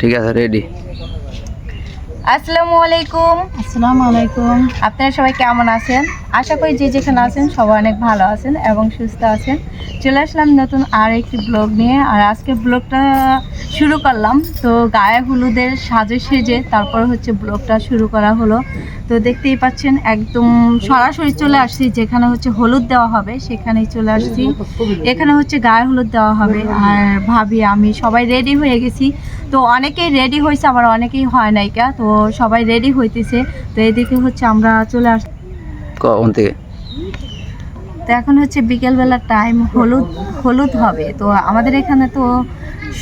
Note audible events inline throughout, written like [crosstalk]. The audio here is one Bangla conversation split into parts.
ঠিক আছে রেডি আসসালামু আলাইকুম। আসসালামু আলাইকুম। আপনারা সবাই কেমন আছেন? আশা করি যে যেখানে আছেন সবাই অনেক ভালো আছেন এবং সুস্থ আছেন। চলে আসলাম নতুন আর একটি ব্লগ নিয়ে, আর আজকে ব্লগটা শুরু করলাম। তো গায়ে হলুদের সাজে সেজে তারপর হচ্ছে ব্লগটা শুরু করা হলো। তো দেখতেই পাচ্ছেন, একদম সরাসরি চলে আসছি, যেখানে হচ্ছে হলুদ দেওয়া হবে, সেখানেই চলে আসছি। এখানে হচ্ছে গায়ে হলুদ দেওয়া হবে। আর ভাবি, আমি সবাই রেডি হয়ে গেছি। তো অনেকেই রেডি হয়েছে, আবার অনেকেই হয় নাইকা তো সবাই রেডি হইতেছে। তো এদিকে হচ্ছে আমরা চলে আস কোন থেকে। তো এখন হচ্ছে বিকেলবেলার টাইম হলুদ হলুদ হবে। তো আমাদের এখানে তো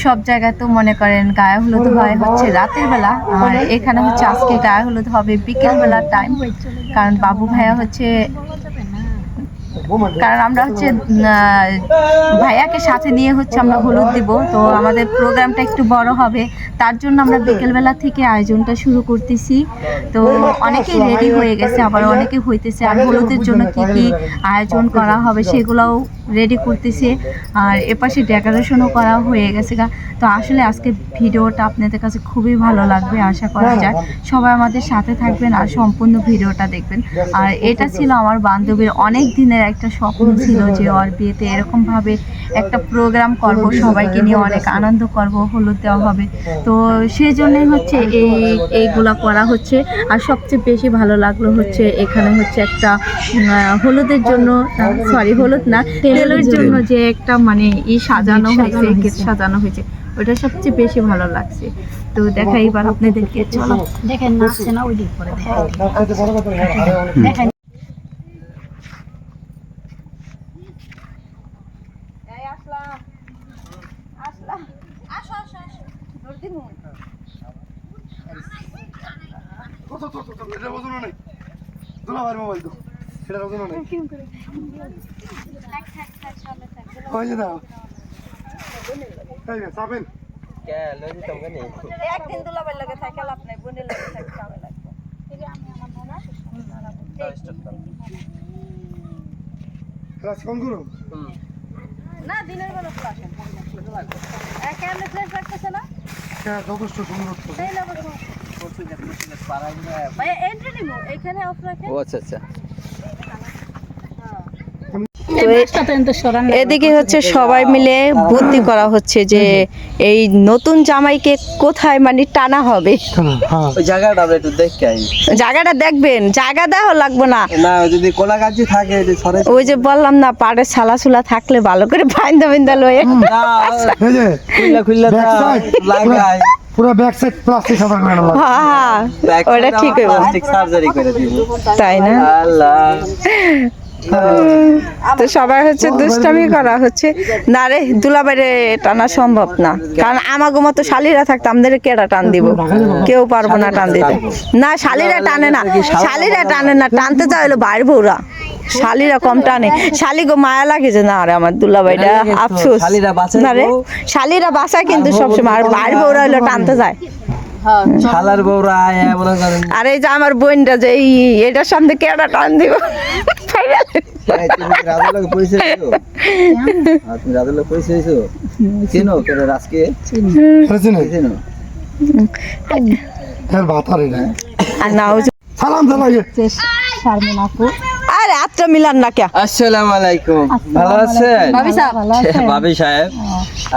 সব জায়গায় তো মনে করেন গায়ে হলুদ হয় হচ্ছে রাতের বেলা। আর এখানে হচ্ছে আজকে গায়ে হলুদ হবে বিকেলবেলার টাইম কারণ বাবু ভাইয়া হচ্ছে কারণ আমরা হচ্ছে ভাইয়াকে সাথে নিয়ে হচ্ছে আমরা হলুদ দিব। তো আমাদের প্রোগ্রামটা একটু বড় হবে। তার জন্য আমরা বিকেলবেলা থেকে আয়োজনটা শুরু করতেছি। তো অনেকেই রেডি হয়ে গেছে, আবার অনেকে হইতেছে, আর হলুদের জন্য কি কি আয়োজন করা হবে সেগুলোও রেডি করতেছে। আর এপাশে ডেকোরেশনও করা হয়ে গেছে গা। তো আসলে আজকে ভিডিওটা আপনাদের কাছে খুবই ভালো লাগবে, আশা করা যায়। সবাই আমাদের সাথে থাকবেন আর সম্পূর্ণ ভিডিওটা দেখবেন। আর এটা ছিল আমার বান্ধবীর অনেক দিনের একটা স্বপ্ন ছিল যে ওর বিয়েতে এরকমভাবে একটা প্রোগ্রাম করব সবাইকে নিয়ে অনেক আনন্দ করব হলুদ দেওয়া হবে। তো সেই জন্যই হচ্ছে এই এইগুলা করা হচ্ছে। আর সবচেয়ে বেশি ভালো লাগল হচ্ছে এখানে হচ্ছে একটা হলুদের জন্য সরি হলুদ না তেলের জন্য যে একটা মানে ই সাজানো হয়েছে গেট সাজানো হয়েছে ওটা সবচেয়ে বেশি ভালো লাগছে। তো দেখাই এবার আপনাদেরকে চলো। দেখেন নাচছে না ওই দিক করে দেখেন আসলাম। আসলাম। আসো আসো আসো। নর্দিন এটা বোঝানো নেই। দুলাভাইয়ের মোবাইল তো সেটা বোঝানো নেই। ওই যে দাও। এই যে চাপেন একদিন দুলাবের লগে থাকে লাভ নাই বোনের লগে থাকে কামে লাগবে। ক্লাস কম করো? না দিনের বেলা ফ্লাশ কেমনে ফ্ল্যাশ লাগতেছে না? যথেষ্ট সুন্দর তো। সেই লাগবে ভাইয়া এন্ট্রি নিব? এখানে অফ রাখেন? ও আচ্ছা আচ্ছা। এদিকে হচ্ছে সবাই মিলে বুদ্ধি করা হচ্ছে যে এই নতুন জামাইকে কোথায় মানে টানা হবে? হ্যাঁ। জায়গাটা দেখবেন জায়গা দেওয়া লাগবে না। যদি কোলা গাছি থাকে ওই যে বললাম না পাড়ে ছালা ছুলা থাকলে ভালো করে বাইন্দা বিন্দা লয়ে। না এই যে খুললা খুললা Back side. লাগাই পুরো ব্যাক সাইড প্লাস্টিক সাদা করে নেব হ্যাঁ ওটা ঠিক হইব। প্লাস্টিক সার্জারি করে দিব। তাই না? আল্লাহ। তো সবাই হচ্ছে দুষ্টামি করা হচ্ছে। না রে দুলাবাইরে টানা সম্ভব না। কারণ আমাগো মতো শালিরা থাকতো আমাদের কেডা টান দিব? কেউ পারব না টান দিতে। না শালিরা টানে না। শালিরা টানে না টানতে চাই হলো বাইর বউরা। শালিরা কম টানে। শালি গো মায়া লাগে যে না রে আমার দুলাবাইটা আফসোস। শালিরা বাঁচাইবো। না রে শালিরা বাঁচায় কিন্তু সবসময়। আর বাইর বউরা হলো টানতে যায় শালার বউরা আয় করেন। আর এই যে আমার বোনটা যে এই এটার সামনে কেডা টান দিব? তুমি পরিচয় হইছো? হ্যাঁ, তুমি রাজুর লগে পরিচয় হইছো? চেনো কেন রাজকে? হয়েছে না চেনো? হ্যাঁ ভাতারে না আর না সালাম জানাই। শারমিন আপু আরে আত্রা মিলান না কে আসসালামু আলাইকুম। ভালো আছেন? ভাবি সাহেব।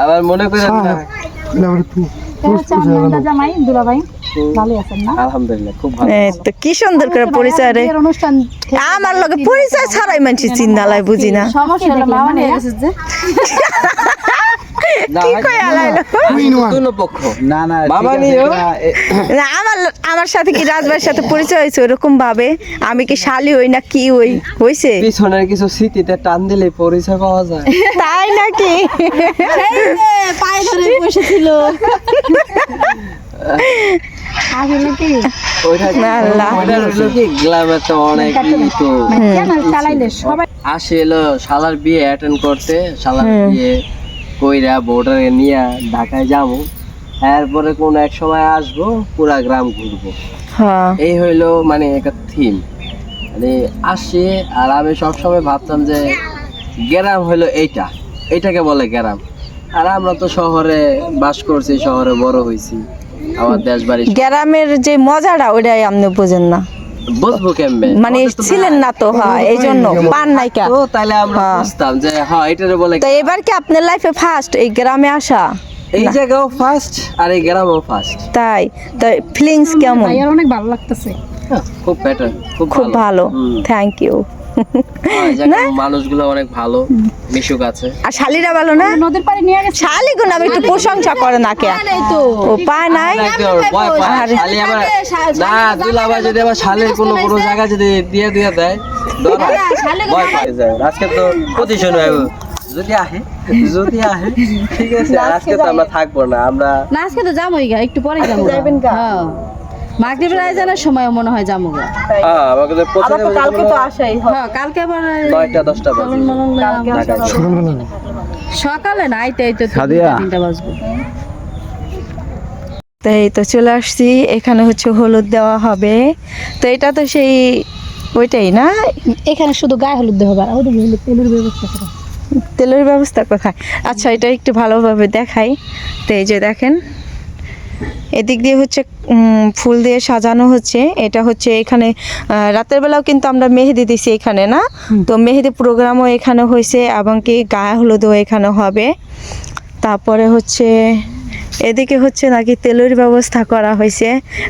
আবার মনে করেন না জামাই দুলাভাই। ভালো আছেন না? আলহামদুলিল্লাহ খুব ভালো এ, তো কি সুন্দর করে পরিচয় রে। আমার লগে পরিচয় ছাড়াই বুঝি না। আমার আমার সাথে কি রাজভাইয়ের সাথে পরিচয় হয়েছে ওরকম ভাবে? আমি কি শালি হই না কি হই? হইছে? পিছনের কিছু স্মৃতিতে টান দিলে পরিচয় পাওয়া যায়। তাই নাকি? পায়ে ধরে বসেছিল। [laughs] আসলে শালার বিয়ে অ্যাটেন্ড করতে শালার বিয়ে কইরা নিয়ে ঢাকায় যাব। এরপরে কোন এক সময় আসব পুরা গ্রাম ঘুরবো। হ্যাঁ। এই হইল মানে একটা থিম মানে আসি আর আমি সবসময় ভাবতাম যে গ্রাম হইল এইটা। এইটাকে বলে গ্রাম। আর আমরা তো শহরে বাস করছি শহরে বড় হয়েছি আমার দেশ বাড়ি গ্রামের যে মজাটা ওইটাই আপনি বুঝেন না। বুঝব মানে ছিলেন না তো হয় এই জন্য পান নাই কা তো তাহলে আমরা হ্যাঁ। বুঝতাম যে হ্যাঁ এটারে বলে তো এবার কি আপনার লাইফে ফার্স্ট এই গ্রামে আসা? এই জায়গাও ফার্স্ট আর এই গ্রামও ফার্স্ট তাই তো ফিলিংস কেমন? ভাইয়ার অনেক ভালো লাগতেছে। খুব বেটার খুব ভালো। থ্যাংক ইউ মানুষগুলো অনেক ভালো মিশুক আছে। আর শালিরা ভালো না? নদীর পাড়ে নিয়ে গেছে। শালি গুণ আমি একটু প্রশংসা করে না কে? ও পায় নাই। আরে। শালি আবার না যদি আবার শালের কোনো কোনো জায়গা যদি দিয়ে দিয়ে দেয় ভয় যায়। আজকে তো প্রতি শনিবার যদি আহে যদি আহে ঠিক আছে আজকে তো আমরা থাকব না আমরা না আজকে তো যাবোই গা একটু পরে যাব যাবেন গা? হ্যাঁ। মাগরিবের আয়োজনের সময় মনে হয় যাব হ্যাঁ তো কালকে তো আসাই। হ্যাঁ কালকে আবার বাজে। সকালে না? আইতে আইতে তো তিনটা বাজবে। তো এই তো চলে আসছি এখানে হচ্ছে হলুদ দেওয়া হবে। তো এটা তো সেই ওইটাই না? এখানে শুধু গায়ে হলুদ দেওয়া হবে আর হলুদ তেলের ব্যবস্থা করা। তেলের ব্যবস্থা কোথায়? আচ্ছা এটা একটু ভালোভাবে দেখাই। তো এই যে দেখেন এদিক দিয়ে হচ্ছে ফুল দিয়ে সাজানো হচ্ছে। এটা হচ্ছে এখানে রাতের বেলাও কিন্তু আমরা মেহেদি দিছি এখানে না? তো মেহেদি প্রোগ্রামও এখানে হয়েছে এবং কি গায়ে হলুদও এখানে হবে। তারপরে হচ্ছে এদিকে হচ্ছে নাকি তেলের ব্যবস্থা করা হয়েছে।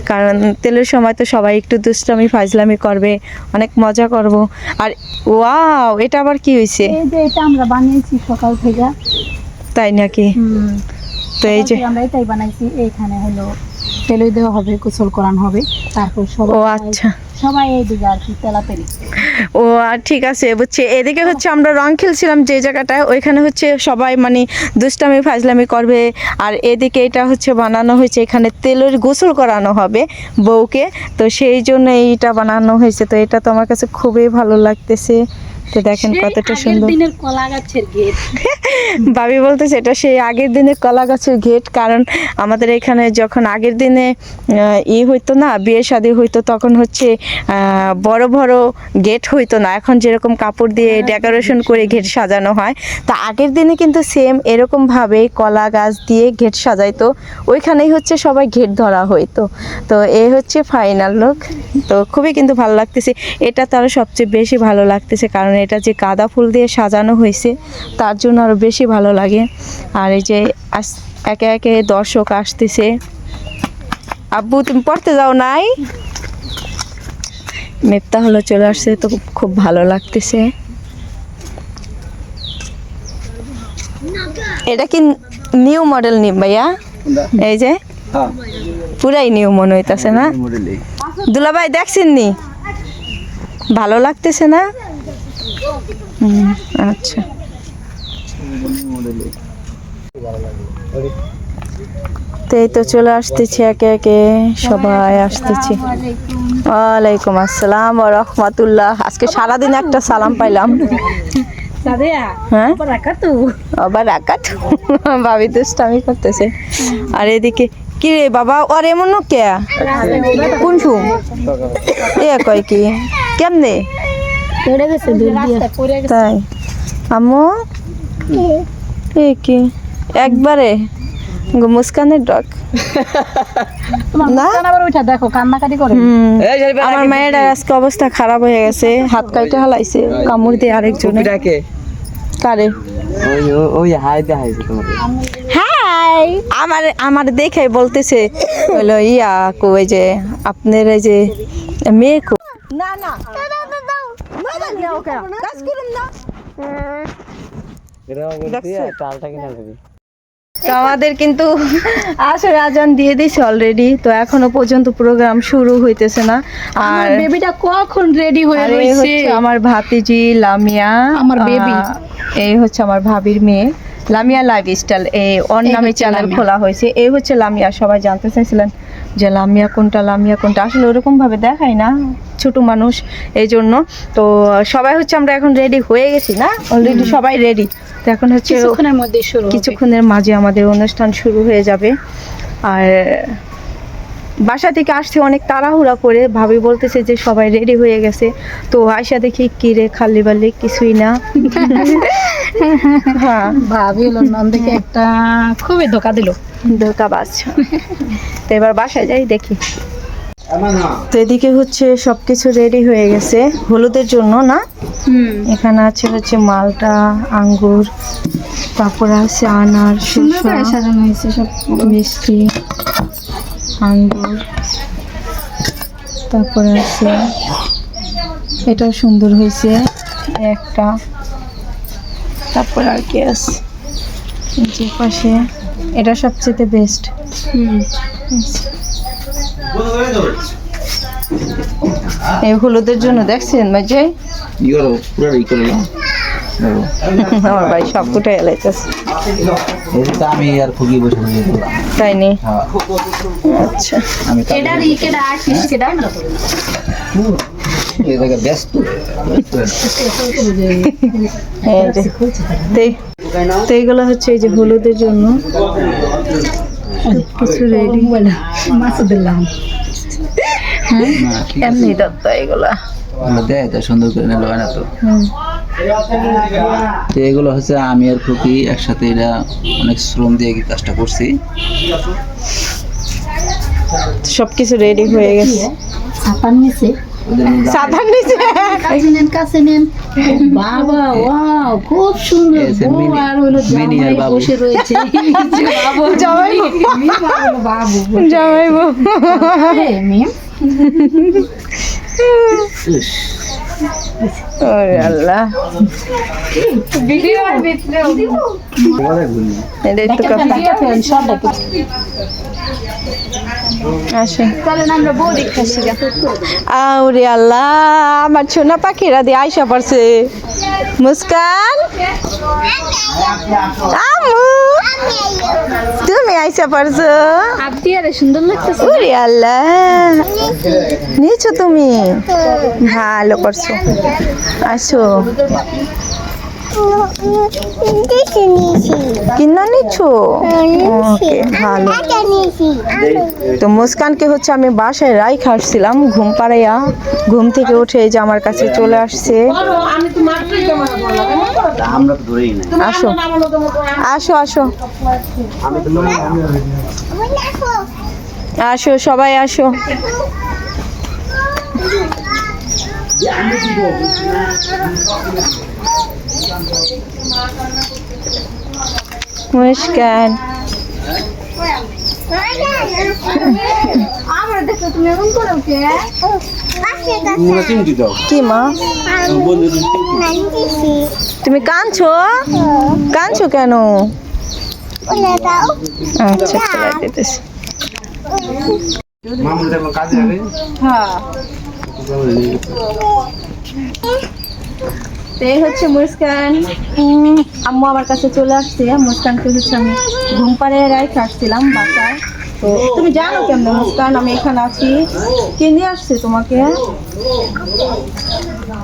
কারণ তেলের সময় তো সবাই একটু দুষ্টামি ফাজলামি করবে অনেক মজা করব। আর ওয়াও এটা আবার কি হয়েছে? যে এটা আমরা বানিয়েছি সকাল থেকে। তাই নাকি? তো এই যে আমরা এটাই বানাইছি এইখানে হলো তেলে দেওয়া হবে গোসল করানো হবে তারপর সবাই ও আচ্ছা। সবাই এইদিকে আর কি তেলাতেলি ও আর ঠিক আছে বুঝছি। এদিকে হচ্ছে আমরা রং খেলছিলাম যে জায়গাটায় ওইখানে হচ্ছে সবাই মানে দুষ্টামি ফাজলামি করবে। আর এদিকে এটা হচ্ছে বানানো হয়েছে এখানে তেলের গোসল করানো হবে বউকে। তো সেই জন্য এইটা বানানো হয়েছে। তো এটা তো আমার কাছে খুবই ভালো লাগতেছে। তো দেখেন কতটা সুন্দর। দিনের কলা গাছের গেট। [laughs] ভাবি বলতেছে এটা সেই আগের দিনের কলা গাছের গেট কারণ আমাদের এখানে যখন আগের দিনে ই হইতো না বিয়ে শাদী হইতো তখন হচ্ছে বড় বড় গেট হইতো না। এখন যেরকম কাপড় দিয়ে ডেকোরেশন করে গেট সাজানো হয় তা আগের দিনে কিন্তু সেম এরকমভাবে কলা গাছ দিয়ে গেট সাজাইতো। ওইখানেই হচ্ছে সবাই গেট ধরা হইতো। তো এ হচ্ছে ফাইনাল লোক। তো খুবই কিন্তু ভালো লাগতেছে। এটা তারও সবচেয়ে বেশি ভালো লাগতেছে কারণ এটা যে গাঁদা ফুল দিয়ে সাজানো হয়েছে তার জন্য আরও বেশি ভালো লাগে। আর এই যে একে একে দর্শক আসতেছে। আব্বু তুমি পড়তে যাও নাই? মেপ্তা হলো চলে আসছে তো খুব ভালো লাগতেছে। এটা কি নিউ মডেল নি ভাইয়া? এই যে? হ্যাঁ। পুরাই নিউ মনে হইতাছে না? দুলাভাই দেখছেন নি ভালো লাগতেছে না? আচ্ছা। তো এই তো চলে আসতেছি একে একে সবাই আসতেছি। ওয়ালাইকুম আসসালাম ও রহমতুল্লাহ। আজকে সারাদিন একটা সালাম পাইলাম। হ্যাঁ? আবার আকাট ভাবি দুষ্টামি করতেছে। আর এদিকে কি রে বাবা ওর এমন কে? কোন এ কয় কি? কেমনে? পড়ে গেছে দূর দিয়ে। পড়ে গেছে। তাই। আম্মু? এ কি? একবারে। গো মুস্কানের হুম। আমার মায়ের আজকে অবস্থা খারাপ হয়ে গেছে হাত কাইটে হালাইছে কামড় দিয়ে আরেকজনে। ডাকে কারে? ওই হাই হাই! আমার আমার দেখে বলতেছে হলো ইয়া কো ওই যে আপনার এই যে মেয়ে না না। না কাজ করুন না। চালটা কিনা দিবি। তো আমাদের কিন্তু আসলে আজান দিয়ে দিছে অলরেডি তো এখনও পর্যন্ত প্রোগ্রাম শুরু হইতেছে না। আর বেবিটা কখন রেডি হয়ে রয়েছে আমার ভাতিজি লামিয়া আমার বেবি এই হচ্ছে আমার ভাবির মেয়ে। লামিয়া লাইফ স্টাইল এই ওর নামে চ্যানেল খোলা হয়েছে। এই হচ্ছে লামিয়া। সবাই জানতে চাইছিলেন যে লামিয়া কোনটা লামিয়া কোনটা। আসলে ওরকমভাবে দেখাই না ছোট মানুষ এই জন্য তো সবাই হচ্ছে আমরা এখন রেডি হয়ে গেছি না? অলরেডি সবাই রেডি তো এখন হচ্ছে কিছুক্ষণের মধ্যে শুরু কিছুক্ষণের মাঝে আমাদের অনুষ্ঠান শুরু হয়ে যাবে। আর বাসা থেকে আসছে অনেক তাড়াহুড়া করে ভাবি বলতেছে যে সবাই রেডি হয়ে গেছে। তো আয়সা দেখি কি রে খালি বালি কিছুই না। [laughs] হ্যাঁ। ভাবি হলো নন্দকে একটা খুবই ধোকা দিল। ধোকা বাজ তো এবার বাসায় যাই দেখি। তো এদিকে হচ্ছে সবকিছু রেডি হয়ে গেছে হলুদের জন্য না? এখানে আছে হচ্ছে মালটা আঙ্গুর তারপরে আছে আনার শসা। সাজানো হয়েছে সব। মিষ্টি। আঙ্গুর তারপরে আছে এটাও সুন্দর হয়েছে একটা। তারপরে আর কি আছে যে পাশে এটা সবচেয়ে বেস্ট এই হলুদের জন্য দেখছেন মাঝে পুরো ই করো না আমার ভাই সব কুটাই এলাইতেছে। আমি আর বসে বসে তাই নি? হ্যাঁ। আচ্ছা। আমি কেডা রি কেডা আর্টিস্ট কেডা এই জায়গায় ব্যস্ত। এই যে তো এইগুলো হচ্ছে এই যে হলুদের জন্য। কিছু রেডি মাছ দিলাম আছে। এমনি দত্ত এগুলা। দেয় তো সুন্দর করে নিলো হয় না তো? হুম। তো এগুলো হচ্ছে আমি আর খুকি একসাথে এটা অনেক শ্রম দিয়ে কাজটা করছি। সবকিছু রেডি হয়ে গেছে। কাছে নেন কাছে নেন। বাবা ওয়াও খুব সুন্দর। বউ আর হলো জামাই বাবু। বসে রয়েছে। [laughs] জামাইবো বাবু জামাইবো মেম। ইস, ওরে আল্লাহ। কথা আমরা বউ দেখতে আসি গা। আউরে আল্লাহ আমার ছোনা পাখিরা দিয়ে আইসা পড়ছে। মুস্কান? আমু তুমি আইসা পারছ? আপনি আরে সুন্দর লাগতেছে ওরে আল্লাহ নিয়েছো তুমি? ভালো করছ। আসো। কিনা নিচ্ছো? ওকে ভালো। তো মুস্কানকে হচ্ছে আমি বাসায় রাই খাসছিলাম ঘুম পাড়াইয়া। ঘুম থেকে উঠে এই যে আমার কাছে চলে আসছে। আমরা তো ধরেই নাই। আসো। আসো আসো। আসো সবাই আসো। মুস্কান। আমরা দেখো তুমি এমন করো কে মা? তুমি কাঁদছো? কাঁদছো কেন? আচ্ছা দিতেছি হবে তো এই হচ্ছে মুস্কান। আম্মু আমার কাছে চলে আসছে। মুস্কানকে হচ্ছে আমি ঘুম পাড়িয়ে রাখতে আসছিলাম বাসায়। তো তুমি জানো কেমন মুস্কান? আমি এখানে আছি। কে নিয়ে আসছে তোমাকে?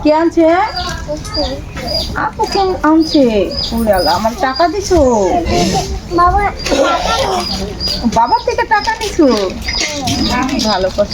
কে আনছে? আপু কে আনছে? ওরে আমার টাকা দিছো? বাবার থেকে টাকা নিছো? ভালো করছ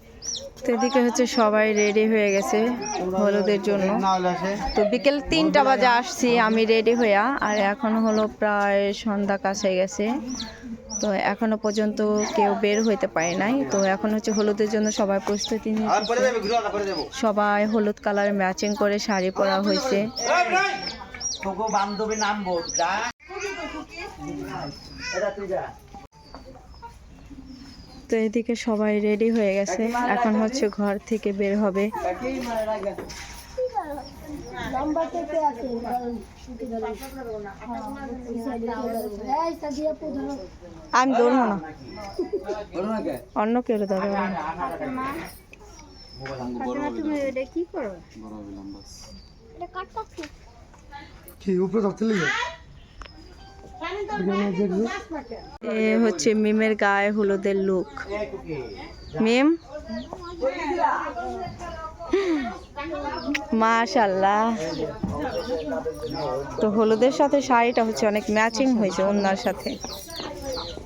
তো এদিকে হচ্ছে সবাই রেডি হয়ে গেছে হলুদের জন্য। তো বিকেল তিনটা বাজে আসছি আমি রেডি হইয়া আর এখন হলো প্রায় সন্ধ্যা কাছে গেছে। তো এখনও পর্যন্ত কেউ বের হইতে পারে নাই। তো এখন হচ্ছে হলুদের জন্য সবাই প্রস্তুতি যাব সবাই হলুদ কালার ম্যাচিং করে শাড়ি পরা হয়েছে তোকে বান্ধবী নামবো যা এটা তুই যা। তো এদিকে সবাই রেডি হয়ে গেছে। এখন হচ্ছে ঘর থেকে বের হবে। আমি ধরবো না। বলো না। কে অন্য কেউ ধরবো না এ হচ্ছে মিমের গায়ে হলুদের লুক মিম? মাশাল্লাহ তো হলুদের সাথে শাড়িটা হচ্ছে অনেক ম্যাচিং হয়েছে ওনার সাথে।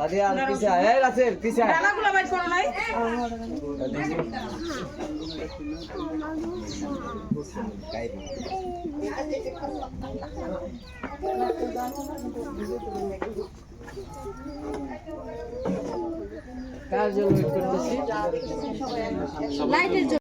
সাদিয়া আর পিছে এই রাসেল পিছে আয় কার জন্য ওয়েট করতেছি?